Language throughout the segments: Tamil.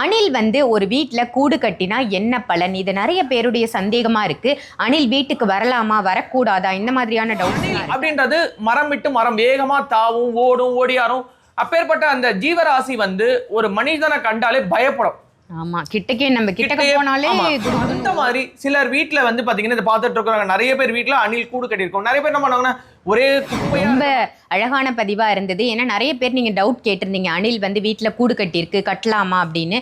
அணில் வந்து ஒரு வீட்டில் கூடு கட்டினா என்ன பலன்? இது நிறைய பேருடைய சந்தேகமா இருக்கு. அணில் வீட்டுக்கு வரலாமா? வரக்கூடாதா? இந்த மாதிரியான டவுட் அப்படின்றது மரம் விட்டு மரம் வேகமா தாவும் ஓடும் ஓடியாரும். அப்பேற்பட்ட அந்த ஜீவராசி வந்து ஒரு மனிதனை கண்டாலே பயப்படும். ஆமா கிட்டக்கே நம்ம கிட்டக்க போனாலே அந்த மாதிரி சிலர் வீட்ல வந்து பாத்தீங்கன்னா இதை பார்த்துட்டு இருக்கிறாங்க நிறைய பேர் வீட்ல அணில் கூடு கட்டியிருக்கோம். நிறைய பேர் என்ன பண்ணுவாங்கன்னா ஒரே ரொம்ப அழகான பதிவா இருந்தது. ஏன்னா நிறைய பேர் நீங்க டவுட் கேட்டிருந்தீங்க. அணில் வந்து வீட்ல கூடு கட்டியிருக்கு கட்டலாமா அப்படின்னு.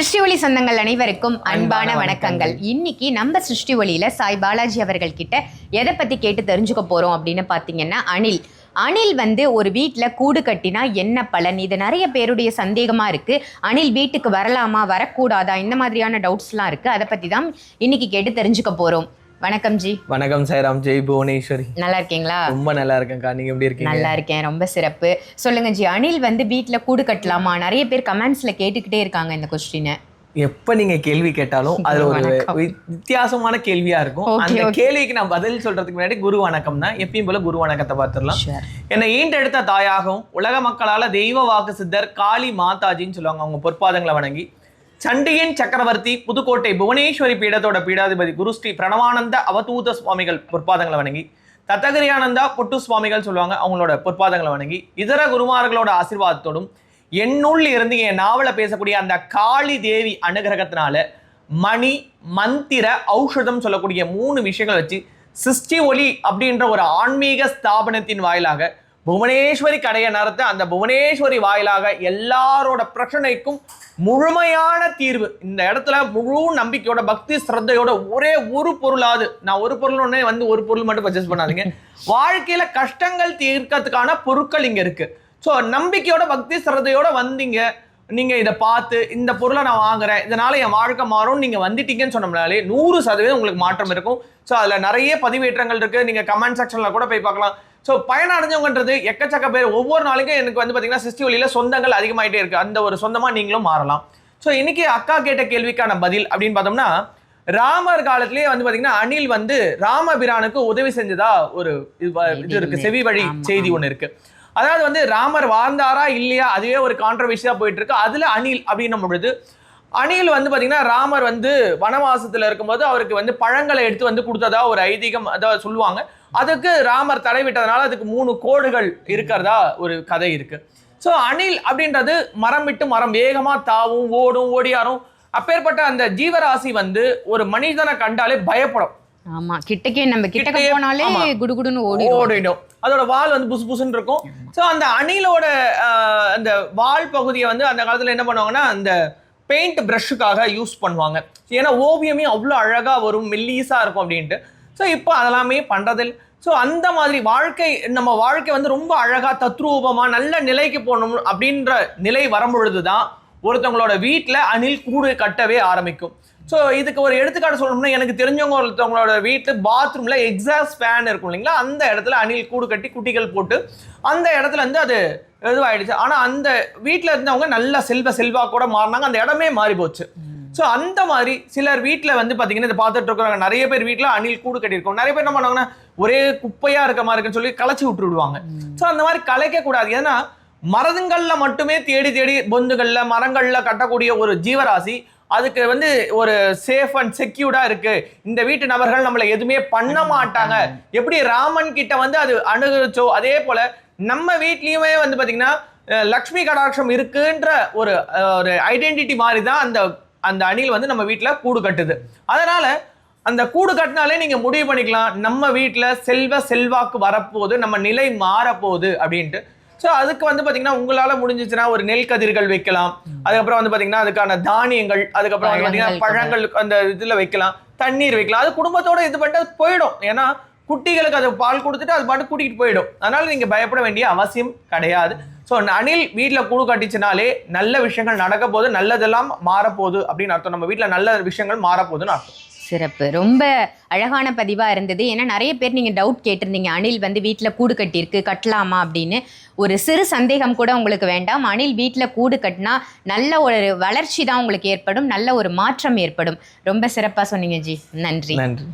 சிருஷ்டி ஒளி சொந்தங்கள் அனைவருக்கும் அன்பான வணக்கங்கள். இன்னைக்கு நம்ம சிருஷ்டி ஒளியில சாய் பாலாஜி அவர்கள் கிட்ட எதை பத்தி கேட்டு தெரிஞ்சுக்க போறோம் அப்படின்னு பாத்தீங்கன்னா அணில். அணில் வந்து ஒரு வீட்டில் கூடு கட்டினா என்ன பலன்? இது நிறைய பேருடைய சந்தேகமா இருக்கு. அணில் வீட்டுக்கு வரலாமா? வரக்கூடாதா? இந்த மாதிரியான டவுட்ஸ்லாம் இருக்கு. அதை பத்தி தான் இன்னைக்கு கேட்டு தெரிஞ்சுக்க போறோம். வணக்கம் ஜி. வணக்கம் சாய்ராம். ஜெய் புவனேஸ்வரி. நல்லா இருக்கீங்களா? ரொம்ப நல்லா இருக்கேன்க்கா. நீங்க எப்படி இருக்கீங்க? நல்லா இருக்கேன். ரொம்ப சிறப்பு. சொல்லுங்க ஜி அணில் வந்து வீட்டில் கூடு கட்டலாமா? நிறைய பேர் கமெண்ட்ஸ்ல கேட்டுக்கிட்டே இருக்காங்க இந்த கொஸ்டினை எப்ப நீங்க கேள்வி கேட்டாலும் அதுல ஒரு வித்தியாசமான கேள்வியா இருக்கும். அந்த. கேள்விக்கு நான் பதில் சொல்றதுக்கு முன்னாடி குரு வணக்கம் தான் எப்பயும் போல குரு வணக்கத்தை பார்த்துடலாம். என்னை ஈண்டெடுத்த தாயாகவும் உலக மக்களால தெய்வ வாக்கு சித்தர் காளி மாதாஜின்னு சொல்லுவாங்க. அவங்க பொற்பாதங்களை வணங்கி சண்டியின் சக்கரவர்த்தி புதுக்கோட்டை புவனேஸ்வரி பீடத்தோட பீடாதிபதி குரு ஸ்ரீ பிரணவானந்த அவதூத சுவாமிகள் பொற்பாதங்களை வணங்கி தத்தகிரியானந்தா பொட்டு சுவாமிகள் சொல்லுவாங்க அவங்களோட பொற்பாதங்களை வணங்கி இதர குருமார்களோட ஆசீர்வாதத்தோடும் என்னுள் இருந்து என் நாவலை பேசக்கூடிய அந்த காளி தேவி அனுகிரகத்தினால மணி மந்திர ஔஷதம் சொல்லக்கூடிய மூணு விஷயங்கள் வச்சு சிஸ்டி ஒலி அப்படின்ற ஒரு ஆன்மீக ஸ்தாபனத்தின் வாயிலாக புவனேஸ்வரி கடையை நடத்த அந்த புவனேஸ்வரி வாயிலாக எல்லாரோட பிரச்சனைக்கும் முழுமையான தீர்வு. இந்த இடத்துல முழு நம்பிக்கையோட பக்தி ஸ்ரத்தையோட ஒரே ஒரு பொருளாது நான் ஒரு பொருள் ஒன்னே வந்து ஒரு பொருள் மட்டும் பர்ச்சேஸ் பண்ணாதீங்க. வாழ்க்கையில கஷ்டங்கள் தீர்க்கறதுக்கான பொருட்கள் இங்க இருக்கு. ஸோ நம்பிக்கையோட பக்தி ஸ்ரத்தையோட வந்தீங்க. நீங்க இதை பார்த்து இந்த பொருளை நான் வாங்குறேன் இதனால என் வாழ்க்கை மாறும் நீங்க வந்துட்டீங்கன்னு சொன்னோம்னாலே நூறு சதவீதம் உங்களுக்கு மாற்றம் இருக்கும். ஸோ அதுல நிறைய பதிவேற்றங்கள் இருக்கு. நீங்க கமெண்ட் செக்ஷன்ல கூட போய் பார்க்கலாம். ஸோ பயன் அடைஞ்சவங்கன்றது எக்கச்சக்க பேர். ஒவ்வொரு நாளைக்கும் எனக்கு வந்து பார்த்தீங்கன்னா சிஸ்டி வழியில சொந்தங்கள் அதிகமாயிட்டே இருக்கு. அந்த ஒரு சொந்தமா நீங்களும் மாறலாம். ஸோ இன்னைக்கு அக்கா கேட்ட கேள்விக்கான பதில் அப்படின்னு பார்த்தோம்னா ராமர் காலத்திலேயே வந்து பாத்தீங்கன்னா அணில் வந்து ராமபிரானுக்கு உதவி செஞ்சதா ஒரு இது வ- இது இருக்கு. செவி வழி செய்தி. ஒன்று இருக்கு. அதாவது வந்து ராமர் வாழ்ந்தாரா இல்லையா? அதுவே ஒரு கான்ட்ரவர்சியா போயிட்டு இருக்கு. அதுல அணில் அப்படின்னும் பொழுது அணில் வந்து பாத்தீங்கன்னா ராமர் வந்து வனவாசத்துல இருக்கும்போது அவருக்கு வந்து பழங்களை எடுத்து வந்து கொடுத்ததா ஒரு ஐதீகம் அதாவது சொல்லுவாங்க. அதுக்கு ராமர் தடை விட்டதுனால அதுக்கு மூணு கோடுகள் இருக்கிறதா ஒரு கதை இருக்கு. ஸோ அணில் அப்படின்றது மரம் விட்டு மரம் வேகமா தாவும் ஓடும் ஓடியாரும். அப்பேற்பட்ட அந்த ஜீவராசி வந்து ஒரு மனிதனை கண்டாலே பயப்படும். ஆமா கிட்டக்கே நம்ம கிட்டக்க போனாலே. குடுகுடுன்னு ஓடி ஓடிடும். அதோட வால் வந்து புசு புசுன்னு இருக்கும். ஸோ அந்த அணிலோட அந்த வால் பகுதியை வந்து அந்த காலத்துல என்ன பண்ணுவாங்கன்னா அந்த பெயிண்ட் ப்ரஷ்ஷுக்காக யூஸ் பண்ணுவாங்க. ஏன்னா ஓவியமே அவ்வளோ அழகாக வரும் மெல்லீஸாக இருக்கும் அப்படின்ட்டு. ஸோ இப்போ அதெல்லாமே பண்ணுறதில் ஸோ அந்த மாதிரி வாழ்க்கை நம்ம வாழ்க்கை வந்து ரொம்ப அழகாக தத்ரூபமாக நல்ல நிலைக்கு போகணும் அப்படின்ற நிலை வரும்பொழுது தான் ஒருத்தவங்களோட வீட்டில் அணில் கூடு கட்டவே ஆரம்பிக்கும். ஸோ இதுக்கு ஒரு எடுத்துக்காட்டு சொல்லணும்னா எனக்கு தெரிஞ்சவங்க ஒருத்தவங்களோட வீட்டு பாத்ரூம்ல எக்ஸாஸ்ட் ஃபேன் இருக்கும் இல்லைங்களா? அந்த இடத்துல அணில் கூடு கட்டி குட்டிகள் போட்டு அந்த இடத்துல இருந்து அது இதுவாயிடுச்சு. ஆனா அந்த வீட்டில் இருந்தவங்க நல்ல செல்வ செல்வா கூட மாறினாங்க. அந்த இடமே மாறி போச்சு. ஸோ அந்த மாதிரி சிலர் வீட்டில் வந்து பார்த்தீங்கன்னா இதை பார்த்துட்டு இருக்கிறாங்க நிறைய பேர் வீட்டில் அணில் கூடு கட்டியிருக்கோம் நிறைய பேர் என்ன பண்ணுவாங்கன்னா ஒரே குப்பையா இருக்க மாதிரி இருக்குன்னு சொல்லி களைச்சி விட்டு விடுவாங்க ஸோ அந்த மாதிரி கலைக்க கூடாது ஏன்னா மரங்கள்ல மட்டுமே தேடி தேடி பொந்துகள்ல மரங்கள்ல கட்டக்கூடிய ஒரு ஜீவராசி அதுக்கு வந்து ஒரு சேஃப் அண்ட் செக்யூர்டா இருக்கு. இந்த வீட்டு நபர்கள் நம்மளை எதுவுமே பண்ண மாட்டாங்க. எப்படி ராமன் கிட்ட வந்து அது அணுகுச்சோ அதே போல நம்ம வீட்லயுமே வந்து பாத்தீங்கன்னா லக்ஷ்மி கடாட்சம் இருக்குன்ற ஒரு ஒரு ஐடென்டிட்டி மாதிரி தான் அந்த அந்த அணில் வந்து நம்ம வீட்ல கூடு கட்டுது. அதனால அந்த கூடு கட்டினாலே நீங்க முடிவு பண்ணிக்கலாம். நம்ம வீட்ல செல்வ செல்வாக்கு வரப்போகுது நம்ம நிலை மாறப்போகுது அப்படின்ட்டு ஸோ அதுக்கு வந்து பாத்தீங்கன்னா உங்களால முடிஞ்சிச்சுன்னா ஒரு நெல் கதிர்கள் வைக்கலாம். அதுக்கப்புறம் வந்து பாத்தீங்கன்னா அதுக்கான தானியங்கள் அதுக்கப்புறம் வந்து பாத்தீங்கன்னா பழங்கள் அந்த இதுல வைக்கலாம். தண்ணீர் வைக்கலாம். அது குடும்பத்தோட இது பண்ணிட்டு போயிடும். ஏன்னா குட்டிகளுக்கு அது பால் கொடுத்துட்டு அது பாட்டு கூட்டிகிட்டு போயிடும். அதனால நீங்க பயப்பட வேண்டிய அவசியம் கிடையாது. ஸோ அணில் வீட்டில் கூடு கட்டிச்சுனாலே நல்ல விஷயங்கள் நடக்க போகுது நல்லதெல்லாம் மாறப்போகுது அப்படின்னு அர்த்தம். நம்ம வீட்டில் நல்ல விஷயங்கள் மாறப்போகுதுன்னு அர்த்தம். சிறப்பு. ரொம்ப அழகான பதிவாக இருந்தது. ஏன்னா நிறைய பேர் நீங்கள் டவுட் கேட்டிருந்தீங்க. அணில் வந்து வீட்டில் கூடு கட்டியிருக்கு கட்டலாமா அப்படின்னு. ஒரு சிறு சந்தேகம் கூட உங்களுக்கு வேண்டாம். அணில் வீட்டில் கூடு கட்டினா நல்ல ஒரு வளர்ச்சி தான் உங்களுக்கு ஏற்படும். நல்ல ஒரு மாற்றம் ஏற்படும். ரொம்ப சிறப்பாக சொன்னீங்க ஜி. நன்றி. நன்றி.